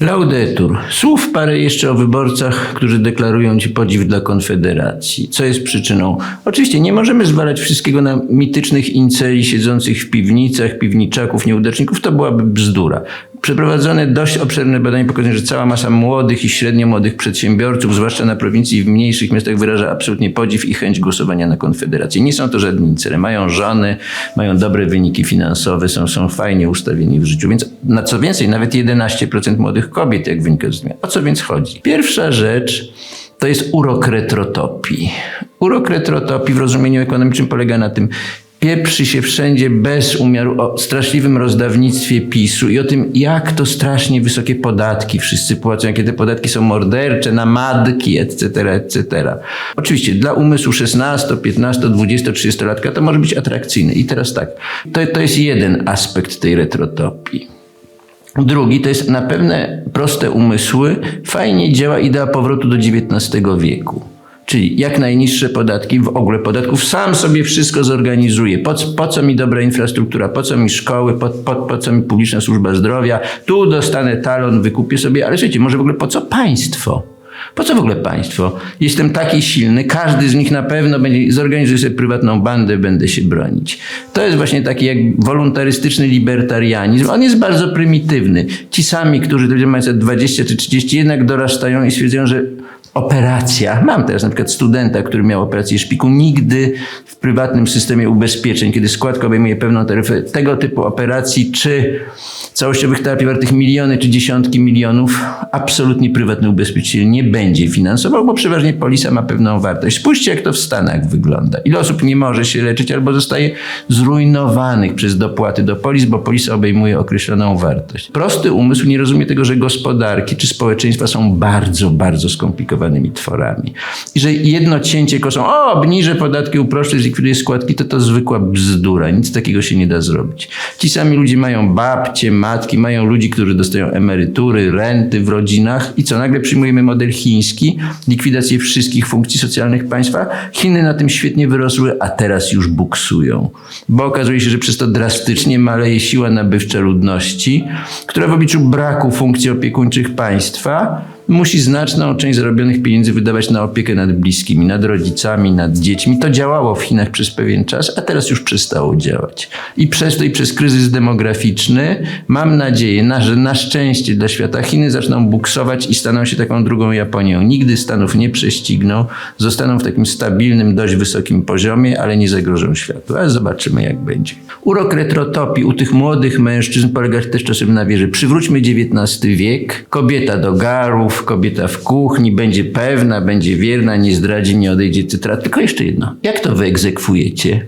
Laudetur. Słów parę jeszcze o wyborcach, którzy deklarują ci podziw dla Konfederacji. Co jest przyczyną? Oczywiście nie możemy zwalać wszystkiego na mitycznych inceli siedzących w piwnicach, piwniczaków, nieudaczników. To byłaby bzdura. Przeprowadzone dość obszerne badanie pokazuje, że cała masa młodych i średnio młodych przedsiębiorców, zwłaszcza na prowincji i w mniejszych miastach, wyraża absolutnie podziw i chęć głosowania na Konfederację. Nie są to żadni incele. Mają żony, mają dobre wyniki finansowe, są, są fajnie ustawieni w życiu. Więc na co więcej, nawet 11% młodych kobiet, jak wynika z zmian. O co więc chodzi? Pierwsza rzecz to jest urok retrotopii. Urok retrotopii w rozumieniu ekonomicznym polega na tym, pieprzy się wszędzie bez umiaru o straszliwym rozdawnictwie PiSu i o tym, jak to strasznie wysokie podatki wszyscy płacą, jakie te podatki są mordercze, na madki, etc., etc. Oczywiście dla umysłu 16, 15, 20, 30 latka to może być atrakcyjne. I teraz tak, to, to jest jeden aspekt tej retrotopii. Drugi to jest na pewne proste umysły fajnie działa idea powrotu do XIX wieku. Czyli jak najniższe podatki, w ogóle podatków, sam sobie wszystko zorganizuję. Po, po co mi dobra infrastruktura, po co mi szkoły, po, po, po co mi publiczna służba zdrowia, tu dostanę talon, wykupię sobie, ale słuchajcie, może w ogóle po co państwo? Po co w ogóle państwo? Jestem taki silny, każdy z nich na pewno będzie, zorganizuje sobie prywatną bandę, będę się bronić. To jest właśnie taki jak wolontarystyczny libertarianizm. On jest bardzo prymitywny. Ci sami, którzy lat 20 czy 30 jednak dorastają i stwierdzają, że operacja, mam teraz na przykład studenta, który miał operację szpiku, nigdy w prywatnym systemie ubezpieczeń, kiedy składka obejmuje pewną taryfę, tego typu operacji czy całościowych terapii wartych miliony czy dziesiątki milionów, absolutnie prywatny ubezpieczyciel nie będzie finansował, bo przeważnie polisa ma pewną wartość. Spójrzcie, jak to w Stanach wygląda. Ile osób nie może się leczyć albo zostaje zrujnowanych przez dopłaty do polis, bo polisa obejmuje określoną wartość. Prosty umysł nie rozumie tego, że gospodarki czy społeczeństwa są bardzo, bardzo tworami. I że jedno cięcie kosą, o, obniżę podatki, uproszczę, zlikwiduję składki, to to zwykła bzdura. Nic takiego się nie da zrobić. Ci sami ludzie mają babcie, matki, mają ludzi, którzy dostają emerytury, renty w rodzinach i co, nagle przyjmujemy model chiński, likwidację wszystkich funkcji socjalnych państwa. Chiny na tym świetnie wyrosły, a teraz już buksują. Bo okazuje się, że przez to drastycznie maleje siła nabywcza ludności, która w obliczu braku funkcji opiekuńczych państwa musi znaczną część zarobionych pieniędzy wydawać na opiekę nad bliskimi, nad rodzicami, nad dziećmi. To działało w Chinach przez pewien czas, a teraz już przestało działać. I przez to i przez kryzys demograficzny mam nadzieję, na, że na szczęście dla świata Chiny zaczną buksować i staną się taką drugą Japonią. Nigdy Stanów nie prześcigną, zostaną w takim stabilnym, dość wysokim poziomie, ale nie zagrożą światu. Ale zobaczymy, jak będzie. Urok retrotopii u tych młodych mężczyzn polega też czasem na wierze. Przywróćmy XIX wiek, kobieta do garów, kobieta w kuchni, będzie pewna, będzie wierna, nie zdradzi, nie odejdzie, etc. Tylko jeszcze jedno. Jak to wyegzekwujecie?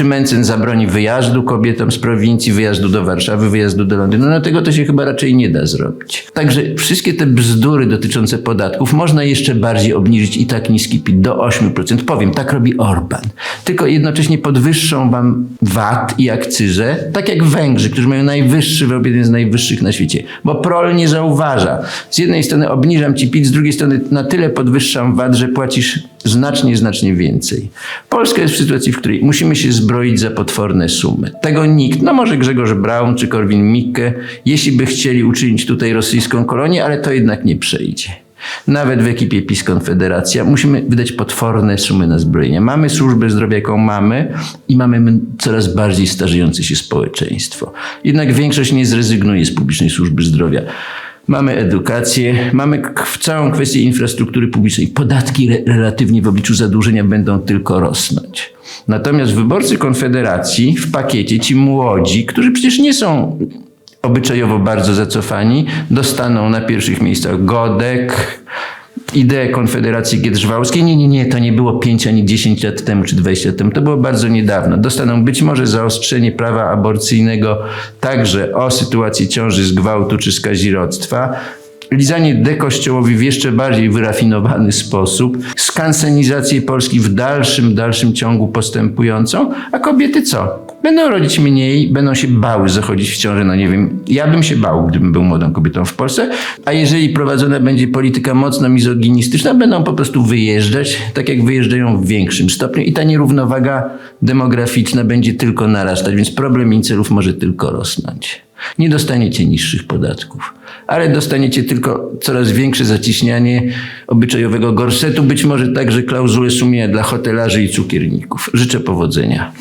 Czy Mencen zabroni wyjazdu kobietom z prowincji, wyjazdu do Warszawy, wyjazdu do Londynu? No tego to się chyba raczej nie da zrobić. Także wszystkie te bzdury dotyczące podatków można jeszcze bardziej obniżyć i tak niski PIT do 8%. Powiem, tak robi Orban. Tylko jednocześnie podwyższą wam VAT i akcyzę, tak jak Węgrzy, którzy mają najwyższy VAT, jeden z najwyższych na świecie. Bo prol nie zauważa. Z jednej strony obniżam ci PIT, z drugiej strony na tyle podwyższam VAT, że płacisz znacznie, znacznie więcej. Polska jest w sytuacji, w której musimy się zbroić za potworne sumy. Tego nikt, no może Grzegorz Braun czy Korwin-Mikke, jeśli by chcieli uczynić tutaj rosyjską kolonię, ale to jednak nie przejdzie. Nawet w ekipie PiS Konfederacja musimy wydać potworne sumy na zbrojenie. Mamy służbę zdrowia, jaką mamy i mamy coraz bardziej starzejące się społeczeństwo. Jednak większość nie zrezygnuje z publicznej służby zdrowia. Mamy edukację, mamy całą kwestię infrastruktury publicznej. Podatki re- relatywnie w obliczu zadłużenia będą tylko rosnąć. Natomiast wyborcy Konfederacji w pakiecie, ci młodzi, którzy przecież nie są obyczajowo bardzo zacofani, dostaną na pierwszych miejscach Godek, ideę Konfederacji Giedrzwałskiej. Nie, nie, nie, to nie było 5 ani 10 lat temu czy 20 lat temu, to było bardzo niedawno. Dostaną być może zaostrzenie prawa aborcyjnego także o sytuacji ciąży z gwałtu czy skazirodztwa, lizanie dekościołowi w jeszcze bardziej wyrafinowany sposób, skansenizację Polski w dalszym, dalszym ciągu postępującą, a kobiety co? Będą rodzić mniej, będą się bały zachodzić w ciąży, no nie wiem, ja bym się bał, gdybym był młodą kobietą w Polsce, a jeżeli prowadzona będzie polityka mocno mizoginistyczna, będą po prostu wyjeżdżać, tak jak wyjeżdżają w większym stopniu i ta nierównowaga demograficzna będzie tylko narastać, więc problem incelów może tylko rosnąć. Nie dostaniecie niższych podatków, ale dostaniecie tylko coraz większe zaciśnianie obyczajowego gorsetu, być może także klauzulę sumienia dla hotelarzy i cukierników. Życzę powodzenia.